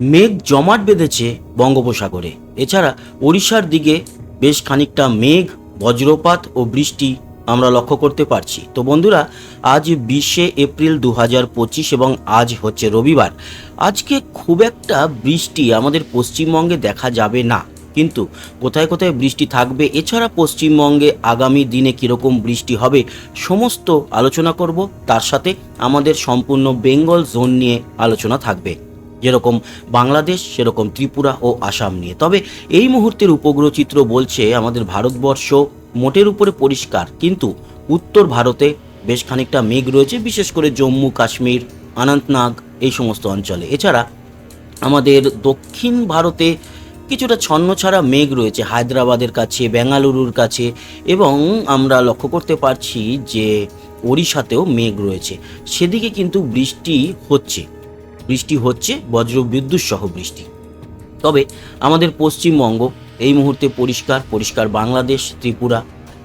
মেঘ জমাট বেঁধেছে বঙ্গোপসাগরে। এছাড়া ওড়িশার দিকে বেশ খানিকটা মেঘ, বজ্রপাত ও বৃষ্টি আমরা লক্ষ্য করতে পারছি। তো বন্ধুরা, আজ বিশে এপ্রিল দু হাজার পঁচিশ এবং আজ হচ্ছে রবিবার। আজকে খুব একটা বৃষ্টি আমাদের পশ্চিমবঙ্গে দেখা যাবে না। কিন্তু কোথায় কোথায় বৃষ্টি থাকবে, এছাড়া পশ্চিমবঙ্গে আগামী দিনে কীরকম বৃষ্টি হবে, সমস্ত আলোচনা করব। তার সাথে আমাদের সম্পূর্ণ বেঙ্গল জোন নিয়ে আলোচনা থাকবে। যেরকম বাংলাদেশ, সেরকম ত্রিপুরা ও আসাম নিয়ে। তবে এই মুহূর্তের উপগ্রহ চিত্র বলছে আমাদের ভারতবর্ষ মোটের উপরে পরিষ্কার, কিন্তু উত্তর ভারতে বেশ খানিকটা মেঘ রয়েছে, বিশেষ করে জম্মু, কাশ্মীর, অনন্তনাগ, এই সমস্ত অঞ্চলে। এছাড়া আমাদের দক্ষিণ ভারতে কিছুটা ছন্নছাড়া মেঘ রয়েছে, হায়দ্রাবাদের কাছে, বেঙ্গালুরুর কাছে, এবং আমরা লক্ষ্য করতে পারছি যে ওড়িশাতেও মেঘ রয়েছে। সেদিকে কিন্তু বৃষ্টি হচ্ছে। বৃষ্টি হচ্ছে, বজ্র বিদ্যুৎ সহ বৃষ্টি। তবে আমাদের পশ্চিমবঙ্গ এই মুহূর্তে পরিষ্কার পরিষ্কার বাংলাদেশ, ত্রিপুরা,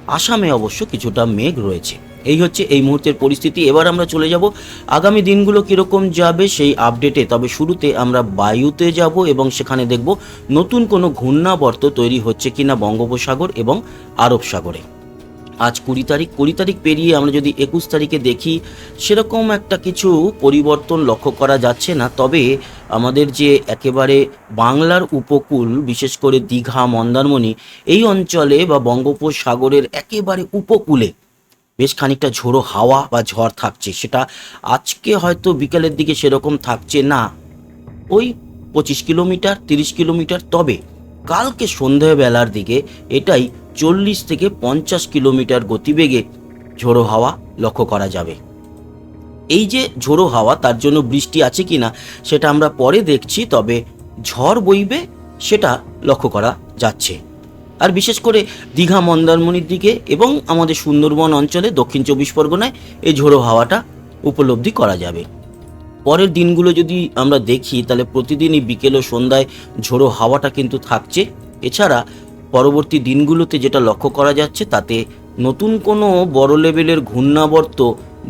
আসামে অবশ্য কিছুটা মেঘ রয়েছে। এই হচ্ছে এই মুহূর্তের পরিস্থিতি। এবার আমরা চলে যাব, আগামী দিনগুলো কীরকম যাবে সেই আপডেটে। তবে শুরুতে আমরা বায়ুতে যাব এবং সেখানে দেখব নতুন কোনো ঘূর্ণাবর্ত তৈরি হচ্ছে কিনা বঙ্গোপসাগর এবং আরব সাগরে আজ কুড়ি তারিখ কুড়ি তারিখ পেরিয়ে আমরা যদি একুশ তারিখে দেখি, সেরকম একটা কিছু পরিবর্তন লক্ষ্য করা যাচ্ছে না। তবে আমাদের যে একেবারে বাংলার উপকূল, বিশেষ করে দীঘা, মন্দারমণি, এই অঞ্চলে বা বঙ্গোপসাগরের একেবারে উপকূলে বেশ খানিকটা ঝোড়ো হাওয়া বা ঝড় থাকছে। সেটা আজকে হয়তো বিকালের দিকে সেরকম থাকছে না। ওই পঁচিশ কিলোমিটার, তিরিশ কিলোমিটার, তবে কালকে সন্ধেবেলার দিকে এটাই চল্লিশ থেকে পঞ্চাশ কিলোমিটার গতিবেগে ঝোড়ো হাওয়া লক্ষ্য করা যাবে। এই যে ঝোড়ো হাওয়া, তার জন্য বৃষ্টি আছে কি না সেটা আমরা পরে দেখছি, তবে ঝড় বইবে সেটা লক্ষ্য করা যাচ্ছে। আর বিশেষ করে দীঘা মন্দারমণির দিকে এবং আমাদের সুন্দরবন অঞ্চলে দক্ষিণ চব্বিশ পরগনায় এই ঝোড়ো হাওয়াটা উপলব্ধি করা যাবে। পরের দিনগুলো যদি আমরা দেখি, তাহলে প্রতিদিনই বিকেল ও সন্ধ্যায় ঝোড়ো হাওয়াটা কিন্তু থাকছে। এছাড়া পরবর্তী দিনগুলোতে যেটা লক্ষ্য করা যাচ্ছে, তাতে নতুন কোনো বড় লেভেলের ঘূর্ণাবর্ত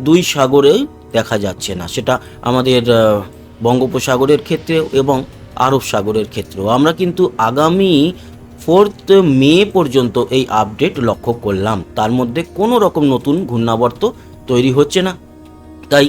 দুই সাগরে দেখা যাচ্ছে না। সেটা আমাদের বঙ্গোপসাগরের ক্ষেত্রে এবং আরব সাগরের ক্ষেত্রেও। আমরা কিন্তু আগামী ফোর্থ মে পর্যন্ত এই আপডেট লক্ষ্য করলাম। তার মধ্যে কোনো রকম নতুন ঘূর্ণাবর্ত তৈরি হচ্ছে না। তাই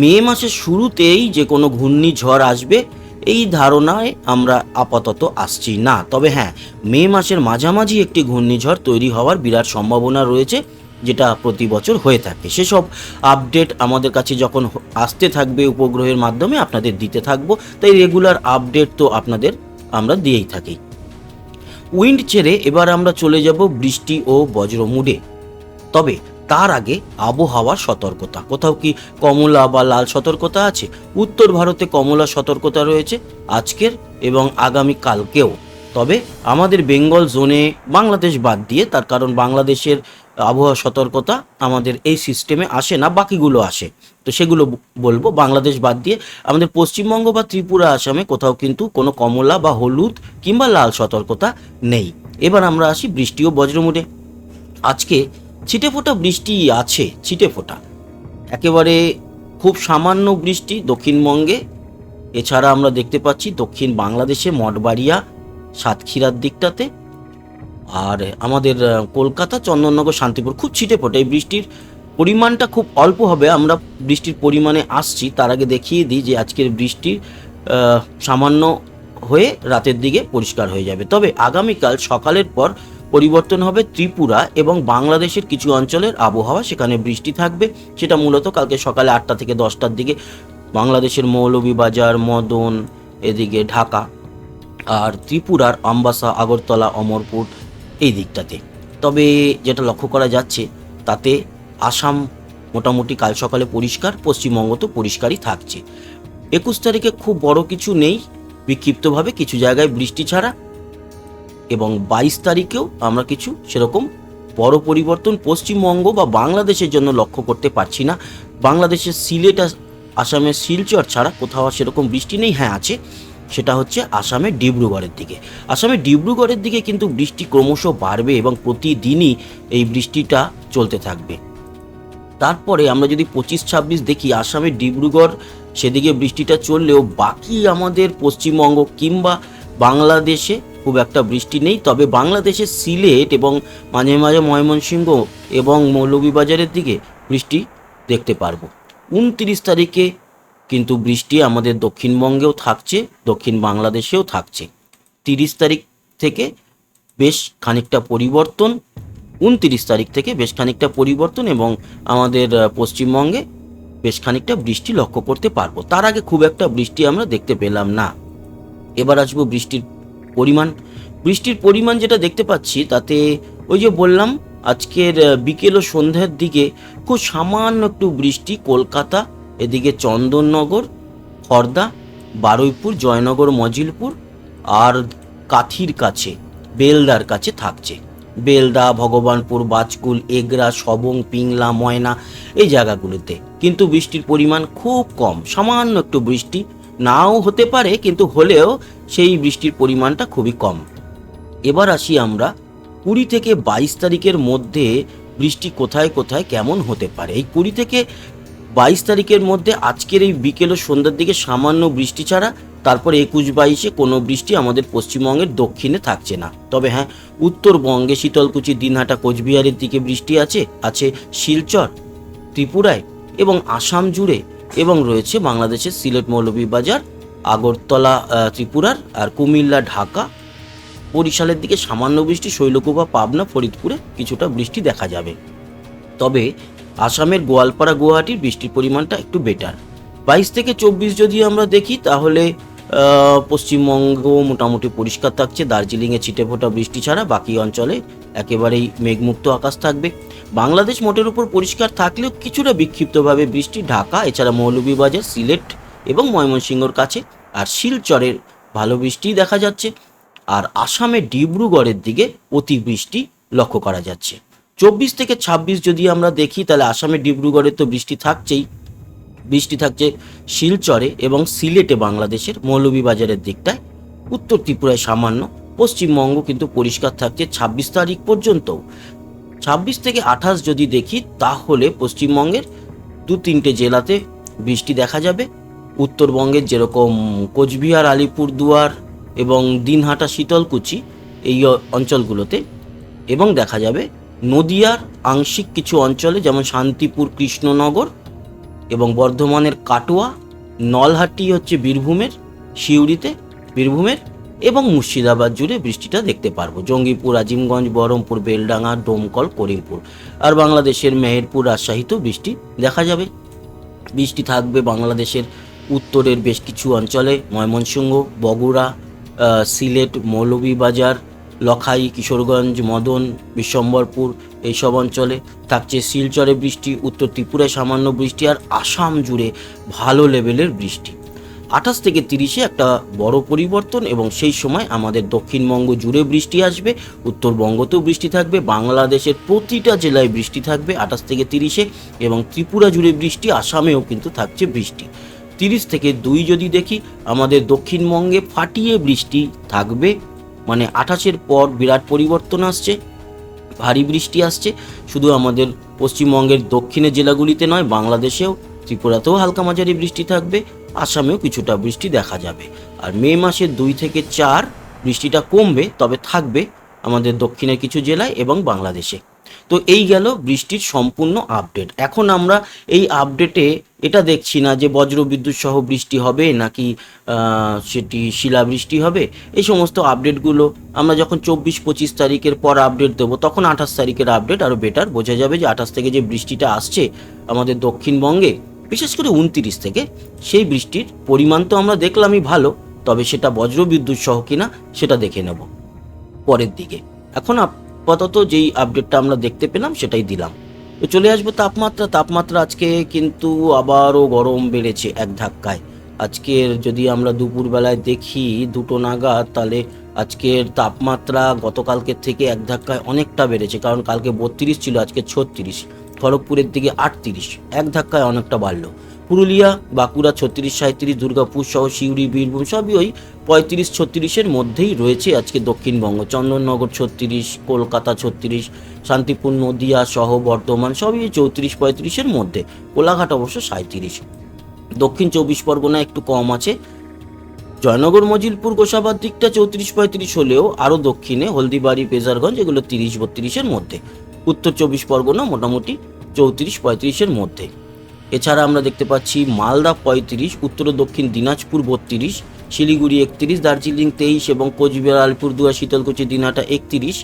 মে মাসের শুরুতেই যে কোনো ঘূর্ণিঝড় আসবে এই ধারণায় আমরা আপাতত আসছি না। তবে হ্যাঁ মে মাসের মাঝামাঝি একটি ঘূর্ণিঝড় তৈরি হওয়ার বিরাট সম্ভাবনা রয়েছে, যেটা প্রতি বছর হয়ে থাকে। সেসব আপডেট আমাদের কাছে যখন আসতে থাকবে উপগ্রহের মাধ্যমে, আপনাদের দিতে থাকব। তাই রেগুলার আপডেট তো আপনাদের আমরা দিয়েই থাকি। উইন্ড ছেড়ে এবার আমরা চলে যাব বৃষ্টি ও বজ্র মুডে তবে তার আগে আবহাওয়ার সতর্কতা। কোথাও কি কমলা বা লাল সতর্কতা আছে? উত্তর ভারতে কমলা সতর্কতা রয়েছে আজকের এবং আগামী কালকেও। তবে আমাদের বেঙ্গল জোনে বাংলাদেশ বাদ দিয়ে, তার কারণ বাংলাদেশের আবহাওয়া সতর্কতা আমাদের এই সিস্টেমে আসে না, বাকিগুলো আসে। তো সেগুলো বলব। বাংলাদেশ বাদ দিয়ে আমাদের পশ্চিমবঙ্গ বা ত্রিপুরা, আসামে কোথাও কিন্তু কোনো কমলা বা হলুদ কিংবা লাল সতর্কতা নেই। এবার আমরা আসি বৃষ্টি ও বজ্রমুডে আজকে ছিটে ফোটা বৃষ্টি আছে, ছিটে ফোটা। একেবারে খুব সামান্য বৃষ্টি দক্ষিণবঙ্গে। এছাড়া আমরা দেখতে পাচ্ছি দক্ষিণ বাংলাদেশে, মঠবাড়িয়া, সাতক্ষীরার দিকটাতে। আর আমাদের কলকাতা, চন্দননগর, শান্তিপুর খুব ছিটে ফোটে। এই বৃষ্টির পরিমাণটা খুব অল্প হবে। আমরা বৃষ্টির পরিমাণে আসছি। তার আগে দেখিয়ে দিই যে আজকের বৃষ্টি সামান্য হয়ে রাতের দিকে পরিষ্কার হয়ে যাবে। তবে আগামীকাল সকালের পর পরিবর্তন হবে ত্রিপুরা এবং বাংলাদেশের কিছু অঞ্চলের আবহাওয়া, সেখানে বৃষ্টি থাকবে। সেটা মূলত কালকে সকালে আটটা থেকে দশটার দিকে বাংলাদেশের মৌলভীবাজার, মদন, এদিকে ঢাকা আর ত্রিপুরার আমবাসা, আগরতলা, অমরপুর এই দিকটাতে। তবে যেটা লক্ষ্য করা যাচ্ছে, তাতে আসাম মোটামুটি কাল সকালে পরিষ্কার, পশ্চিমবঙ্গ তো পরিষ্কারই থাকছে। একুশ তারিখে খুব বড় কিছু নেই, বিক্ষিপ্তভাবে কিছু জায়গায় বৃষ্টি ছাড়া। এবং বাইশ তারিখেও আমরা কিছু সেরকম বড় পরিবর্তন পশ্চিমবঙ্গ বা বাংলাদেশের জন্য লক্ষ্য করতে পারছি না। বাংলাদেশের সিলেট আস- আসামের শিলচর ছাড়া কোথাও সেরকম বৃষ্টি নেই। হ্যাঁ আছে। সেটা হচ্ছে আসামের ডিব্রুগড়ের দিকে। আসামের ডিব্রুগড়ের দিকে কিন্তু বৃষ্টি ক্রমশ বাড়বে এবং প্রতিদিনই এই বৃষ্টিটা চলতে থাকবে। তারপরে আমরা যদি পঁচিশ ছাব্বিশ দেখি, আসামের ডিব্রুগড়, সেদিকে বৃষ্টিটা চললেও বাকি আমাদের পশ্চিমবঙ্গ কিংবা বাংলাদেশে খুব একটা বৃষ্টি নেই। তবে বাংলাদেশে সিলেট এবং মাঝে মাঝে ময়মনসিংহ এবং মৌলভীবাজারের দিকে বৃষ্টি দেখতে পারব। উনত্রিশ তারিখে কিন্তু বৃষ্টি আমাদের দক্ষিণবঙ্গেও থাকছে, দক্ষিণ বাংলাদেশেও থাকছে। তিরিশ তারিখ থেকে বেশ খানিকটা পরিবর্তন, উনত্রিশ তারিখ থেকে বেশ খানিকটা পরিবর্তন এবং আমাদের পশ্চিমবঙ্গে বেশ খানিকটা বৃষ্টি লক্ষ্য করতে পারব। তার আগে খুব একটা বৃষ্টি আমরা দেখতে পেলাম না। এবার আসব বৃষ্টির পরিমাণ, বৃষ্টির পরিমাণ যেটা দেখতে পাচ্ছি তাতে ওই যে বললাম আজকের বিকেল ও সন্ধ্যার দিকে খুব সামান্য একটু বৃষ্টি কলকাতা, এদিকে চন্দননগর, খর্দা, বারুইপুর, জয়নগর, মজিলপুর আর কাথির কাছে, বেলদার কাছে থাকছে। বেলদা, ভগবানপুর, বাজকুল, এগরা সবং পিংলা, ময়না এই জায়গাগুলোতে। কিন্তু বৃষ্টির পরিমাণ খুব কম, সামান্য একটু বৃষ্টি নাও হতে পারে, কিন্তু হলেও সেই বৃষ্টির পরিমাণটা খুবই কম। এবার আসি আমরা কুড়ি থেকে বাইশ তারিখের মধ্যে বৃষ্টি কোথায় কোথায় কেমন হতে পারে। এই কুড়ি থেকে বাইশ তারিখের মধ্যে আজকের এই বিকেল ও সন্ধ্যার দিকে সামান্য বৃষ্টি ছাড়া তারপর একুশ বাইশে কোনো বৃষ্টি আমাদের পশ্চিমবঙ্গের দক্ষিণে থাকছে না। তবে হ্যাঁ উত্তরবঙ্গে শীতলকুচি, দিনহাটা, কোচবিহারের দিকে বৃষ্টি আছে আছে শিলচর, ত্রিপুরায় এবং আসাম জুড়ে এবং রয়েছে বাংলাদেশের সিলেট মৌলভীবাজার আগরতলা ত্রিপুরার আর কুমিল্লা, ঢাকা। বরিশালের দিকে সামান্য বৃষ্টি, শৈলকুপা, পাবনা, ফরিদপুরে কিছুটা বৃষ্টি দেখা যাবে। তবে আসামের গোয়ালপাড়া, গুয়াহাটির বৃষ্টির পরিমাণটা একটু বেটার বাইশ থেকে চব্বিশ যদি আমরা দেখি, তাহলে পশ্চিমবঙ্গ মোটামুটি পরিষ্কার থাকছে, দার্জিলিংয়ে ছিটেফোঁটা বৃষ্টি ছাড়া বাকি অঞ্চলে একেবারেই মেঘমুক্ত আকাশ থাকবে। বাংলাদেশ মোটের উপর পরিষ্কার থাকলেও কিছুটা বিক্ষিপ্তভাবে বৃষ্টি, ঢাকা, এছাড়া মৌলভীবাজার সিলেট এবং ময়মনসিংহর কাছে আর শিলচরের ভালো বৃষ্টি দেখা যাচ্ছে। আর আসামে ডিব্রুগড়ের দিকে অতিবৃষ্টি লক্ষ্য করা যাচ্ছে। চব্বিশ থেকে ছাব্বিশ যদি আমরা দেখি, তাহলে আসামে ডিব্রুগড়ে তো বৃষ্টি থাকছেই। বৃষ্টি থাকছে শিলচরে এবং সিলেটে বাংলাদেশের মৌলভীবাজারের দিকটায়। উত্তর ত্রিপুরায় সামান্য, পশ্চিমবঙ্গ কিন্তু পরিষ্কার থাকছে ছাব্বিশ তারিখ পর্যন্ত ছাব্বিশ থেকে আঠাশ যদি দেখি, তাহলে পশ্চিমবঙ্গের দু তিনটে জেলাতে বৃষ্টি দেখা যাবে। উত্তরবঙ্গের যেরকম কোচবিহার, আলিপুরদুয়ার এবং দিনহাটা, শীতলকুচি এই অঞ্চলগুলোতে। এবং দেখা যাবে নদিয়ার আংশিক কিছু অঞ্চলে যেমন শান্তিপুর, কৃষ্ণনগর এবং বর্ধমানের কাটোয়া, নলহাটি হচ্ছে বীরভূমের, সিউড়িতে বীরভূমের এবং মুর্শিদাবাদ জুড়ে বৃষ্টিটা দেখতে পারব। জঙ্গিপুর, আজিমগঞ্জ, বহরমপুর, বেলডাঙ্গা, ডোমকল, করিমপুর। আর বাংলাদেশের মেহেরপুর রাজশাহীতেও বৃষ্টি দেখা যাবে। বৃষ্টি থাকবে বাংলাদেশের উত্তরের বেশ কিছু অঞ্চলে, ময়মনসিংহ, বগুড়া সিলেট, মৌলভীবাজার লখাই, কিশোরগঞ্জ, মদন, বিশ্বম্বরপুর এইসব অঞ্চলে থাকছে শিলচরে বৃষ্টি, উত্তর ত্রিপুরায় সামান্য বৃষ্টি আর আসাম জুড়ে ভালো লেভেলের বৃষ্টি। আঠাশ থেকে তিরিশে একটা বড় পরিবর্তন এবং সেই সময় আমাদের দক্ষিণবঙ্গ জুড়ে বৃষ্টি আসবে, উত্তরবঙ্গতেও বৃষ্টি থাকবে, বাংলাদেশের প্রতিটা জেলায় বৃষ্টি থাকবে আঠাশ থেকে তিরিশে এবং ত্রিপুরা জুড়ে বৃষ্টি, আসামেও কিন্তু থাকছে বৃষ্টি। তিরিশ থেকে দুই যদি দেখি, আমাদের দক্ষিণবঙ্গে ফাটিয়ে বৃষ্টি থাকবে মানে আঠাশের পর বিরাট পরিবর্তন আসছে, ভারী বৃষ্টি আসছে। শুধু আমাদের পশ্চিমবঙ্গের দক্ষিণের জেলাগুলিতে নয়, বাংলাদেশেও, ত্রিপুরাতেও হালকা মাঝারি বৃষ্টি থাকবে, আসামেও কিছুটা বৃষ্টি দেখা যাবে। আর মে মাসের দুই থেকে চার বৃষ্টিটা কমবে, তবে থাকবে আমাদের দক্ষিণের কিছু জেলায় এবং বাংলাদেশে। তো এই গেল বৃষ্টির সম্পূর্ণ আপডেট এখন আমরা এই আপডেটে এটা দেখছি না যে বজ্রবিদ্যুৎ সহ বৃষ্টি হবে নাকি সেটি শিলাবৃষ্টি হবে। এই সমস্ত আপডেটগুলো আমরা যখন চব্বিশ পঁচিশ তারিখের পর আপডেট দেবো, তখন আঠাশ তারিখের আপডেট আরও বেটার বোঝা যাবে যে আঠাশ থেকে যে বৃষ্টিটা আসছে আমাদের দক্ষিণবঙ্গে, বিশেষ করে উনতিরিশ থেকে, সেই বৃষ্টির পরিমাণ তো আমরা দেখলামই ভালো, তবে সেটা বজ্রবিদ্যুৎ সহ কিনা সেটা দেখে নেব। পরের দিকে। এখন আপাতত যেই আপডেটটা আমরা দেখতে পেলাম, সেটাই দিলাম। তো চলে আসব তাপমাত্রা। তাপমাত্রা আজকে কিন্তু আবারও গরম বেড়েছে এক ধাক্কায়। আজকের যদি আমরা দুপুরবেলায় দেখি দুটো নাগাদ, তাহলে আজকের তাপমাত্রা গতকালকের থেকে এক ধাক্কায় অনেকটা বেড়েছে। কারণ কালকে বত্রিশ ছিল, আজকে ছত্রিশ। খড়গপুরের দিকে আটত্রিশ। এক ধাক্কায় অনেকটা বাড়লো। পুরুলিয়া, বাঁকুড়া, ছত্রিশ সাঁত্রিশ দুর্গাপুর সহ সিউড়ি, বীরভূম সবই ওই পঁয়ত্রিশ, ছত্রিশের মধ্যেই রয়েছে আজকে দক্ষিণবঙ্গ। চন্দননগর ছত্রিশ, কলকাতা ছত্রিশ, শান্তিপুর, নদিয়া সহ বর্ধমান সবই ওই চৌত্রিশ, পঁয়ত্রিশের মধ্যে। কোলাঘাট অবশ্য সাঁত্রিশ দক্ষিণ চব্বিশ পরগনা একটু কম আছে। জয়নগর, মজিলপুর, গোসাবার দিকটা চৌত্রিশ, পঁয়ত্রিশ হলেও আরও দক্ষিণে হলদিবাড়ি, পেজারগঞ্জ এগুলো তিরিশ, বত্রিশের মধ্যে। উত্তর চব্বিশ পরগনা মোটামুটি চৌত্রিশ, পঁয়ত্রিশের মধ্যে। এছাড়া আমরা দেখতে পাচ্ছি মালদা পঁয়ত্রিশ, উত্তর দক্ষিণ দিনাজপুর বত্রিশ, শিলিগুড়ি একত্রিশ, দার্জিলিং তেইশ এবং কোচবিহার, আলিপুরদুয়ার, শীতলকুচি, দিনহাটা একত্রিশ,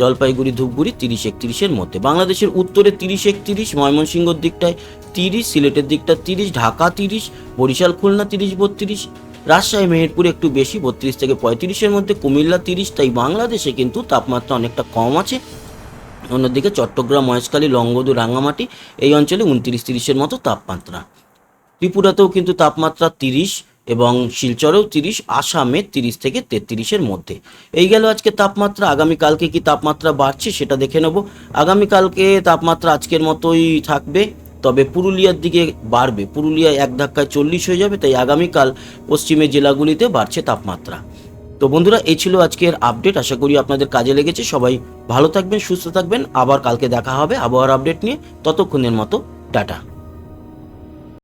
জলপাইগুড়ি, ধূপগুড়ি তিরিশ একত্রিশের মধ্যে। বাংলাদেশের উত্তরে তিরিশ একত্রিশ ময়মনসিংহর দিকটায় তিরিশ, সিলেটের দিকটা তিরিশ, ঢাকা তিরিশ, বরিশাল খুলনা তিরিশ, বত্রিশ, রাজশাহী, মেহেরপুর একটু বেশি, বত্রিশ থেকে পঁয়ত্রিশের মধ্যে, কুমিল্লা তিরিশ, তাই বাংলাদেশে কিন্তু তাপমাত্রা অনেকটা কম আছে। অন্যদিকে চট্টগ্রাম, মহেশখালী, লংগদু রাঙামাটি এই অঞ্চলে উনত্রিশ তিরিশের মতো তাপমাত্রা। ত্রিপুরাতেও কিন্তু তাপমাত্রা তিরিশ এবং শিলচরেও তিরিশ, আসামে তিরিশ থেকে তেত্রিশের মধ্যে। এই গেল আজকে তাপমাত্রা, আগামীকালকে কি তাপমাত্রা বাড়ছে সেটা দেখে নেব। আগামীকালকে তাপমাত্রা আজকের মতোই থাকবে, তবে পুরুলিয়ার দিকে বাড়বে। পুরুলিয়া এক ধাক্কায় চল্লিশ হয়ে যাবে, তাই আগামীকাল পশ্চিমের জেলাগুলিতে বাড়ছে তাপমাত্রা। তো বন্ধুরা, এই ছিল আজকের আপডেট আশা করি আপনাদের কাজে লেগেছে। সবাই ভালো থাকবেন, সুস্থ থাকবেন। আবার কালকে দেখা হবে আবহাওয়ার আপডেট নিয়ে। ততক্ষণের মতো, টাটা।